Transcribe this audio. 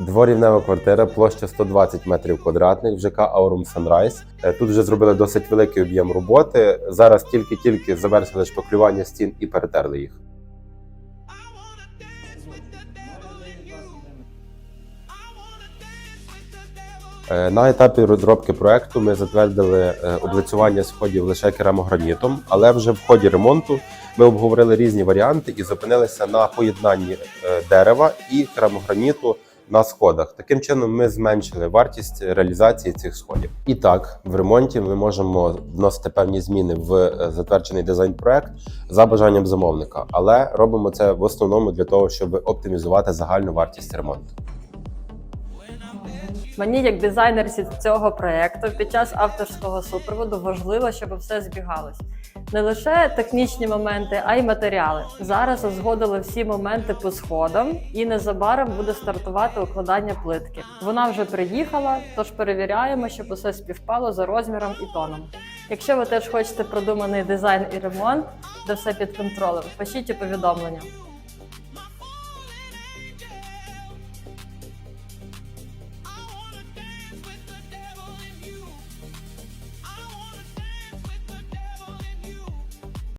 Дворівнева квартира, площа 120 метрів квадратних в ЖК Аурум Sunrise. Е, Тут вже зробили досить великий об'єм роботи. Зараз тільки-тільки завершили шпаклювання стін і перетерли їх. Е, На етапі розробки проекту ми затвердили е, облицювання сходів лише керамогранітом, але вже в ході ремонту ми обговорили різні варіанти і зупинилися на поєднанні дерева і керамограніту на сходах. Таким чином, ми зменшили вартість реалізації цих сходів. І так, в ремонті ми можемо вносити певні зміни в е, затверджений дизайн-проект за бажанням замовника, але робимо це в основному для того, щоб оптимізувати загальну вартість ремонту. Мені, як дизайнерці цього проєкту, під час авторського супроводу важливо, щоб все збігалось. Не лише технічні моменти, а й матеріали. Зараз узгодили всі моменти по сходам, і незабаром буде стартувати укладання плитки. Вона вже приїхала, тож перевіряємо, щоб усе співпало за розміром і тоном. Якщо ви теж хочете продуманий дизайн і ремонт, де все під контролем, пишіть повідомлення.